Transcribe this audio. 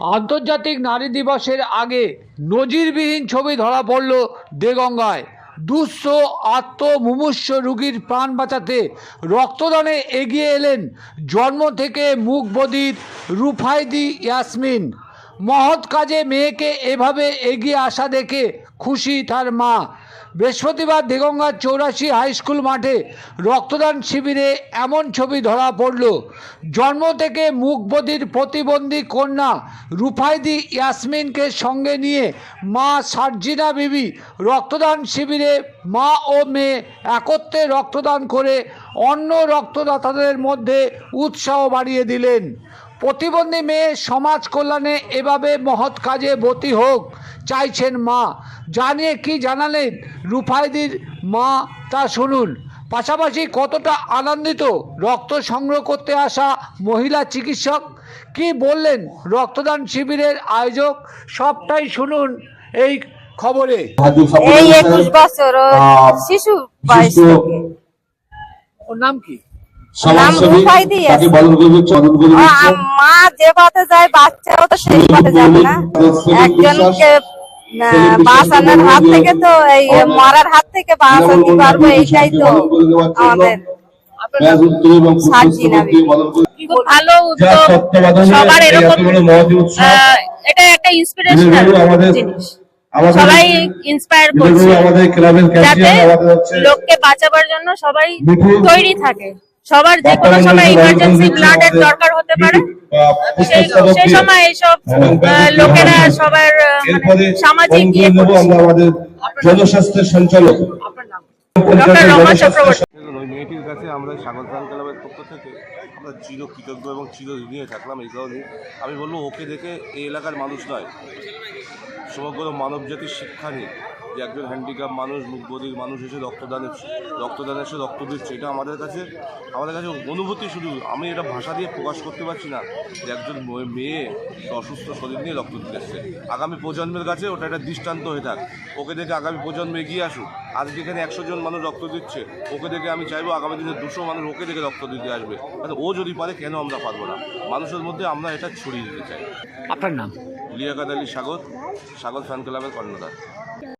আন্তর্জাতিক নারী দিবসের আগে নজিরবিহীন ছবি ধরা পড়ল দেগঙ্গায়। দুঃস্থ আত্মমুমুষ্য রুগীর প্রাণ বাঁচাতে রক্তদানে এগিয়ে এলেন জন্ম থেকে মুখ বদির রুফাইদি ইয়াসমিন। মহৎ কাজে মেয়েকে এভাবে এগিয়ে আসা দেখে খুশি তার মা। বৃহস্পতিবার দিগঙ্গার চৌরাশি হাই স্কুল মাঠে রক্তদান শিবিরে এমন ছবি ধরা পড়ল। জন্ম থেকে মুখবধির প্রতিবন্ধী কন্যা রুফাইদি ইয়াসমিনকে সঙ্গে নিয়ে মা সার্জিনা বিবি রক্তদান শিবিরে মা ও মেয়ে একত্রে রক্তদান করে অন্য রক্তদাতাদের মধ্যে উৎসাহ বাড়িয়ে দিলেন। প্রতিবন্ধী মেয়ে সমাজ কল্যাণে এভাবে মহৎ কাজে বতি হোক চাইছেন মা। জানিয়ে কি জানালেন রুফাইদির মা তা শুনুন। পাশাপাশি কতটা আনন্দিত রক্ত সংগ্রহ করতে আসা মহিলা চিকিৎসক? কি বললেন রক্তদান শিবিরের আয়োজক? সবটাই শুনুন এই খবরে। এই একুশ বছর শিশু। ওর নাম কি? সমাজসেবী তাকে বদল মা যে পথে যায় বাচ্চাও তো সেই পথে যাবে না। একজনকে বাঁচানোর হাত থেকে তো এই মরার হাত থেকে বাঁচাতে পারব এইটাই তো আমাদের ভালো উদ্যোগ সবার এরকম এটা একটা ইন্সপিরেশনাল জিনিস। সবাই ইন্সপায়ার করছে। যাতে লোককে বাঁচাবার জন্য সবাই তৈরি থাকে। সবার যে কোনো সময় ইমার্জেন্সি ব্লাডের আমাদের দরকার হতে পারে। সেই। সময় এইসব লোকেরা সবার মানে সামাজিক ইয়ে জনস্বাস্থ্যের সঞ্চালক। ডক্টর রমা চক্রবর্তী। ওই মেয়েটির কাছে আমরা ক্লাবের পক্ষ থেকে আমরা চির কৃতজ্ঞ এবং চির থাকলাম এই কারণে। আমি বলব ওকে দেখে এই এলাকার মানুষ নয় সমগ্র মানব জাতির শিক্ষা নিয়ে। যে একজন হ্যান্ডিক্যাপ মানুষ মুখ মুখবধির মানুষ এসে রক্তদানের রক্তদানে এসে রক্ত দিচ্ছে এটা আমাদের কাছে আমাদের কাছে অনুভূতি শুধু আমি এটা ভাষা দিয়ে প্রকাশ করতে পারছি না যে একজন মেয়ে অসুস্থ শরীর নিয়ে রক্ত দিতে এসছে। আগামী প্রজন্মের কাছে ওটা একটা দৃষ্টান্ত হয়ে থাক। ওকে দেখে আগামী প্রজন্ম এগিয়ে আসুক। আজকে যেখানে একশো জন মানুষ রক্ত দিচ্ছে ওকে দেখে আমি চাইব আগামী দিনে দুশো মানুষ ওকে দেখে রক্ত দিতে আসবে। মানে ও যদি পারে কেন আমরা পারব না? মানুষের মধ্যে আমরা এটা ছড়িয়ে দিতে চাই। আপনার নাম? লিয়াকাত আলী স্বাগত স্বাগত ফ্যান ক্লাবের কর্ণধার।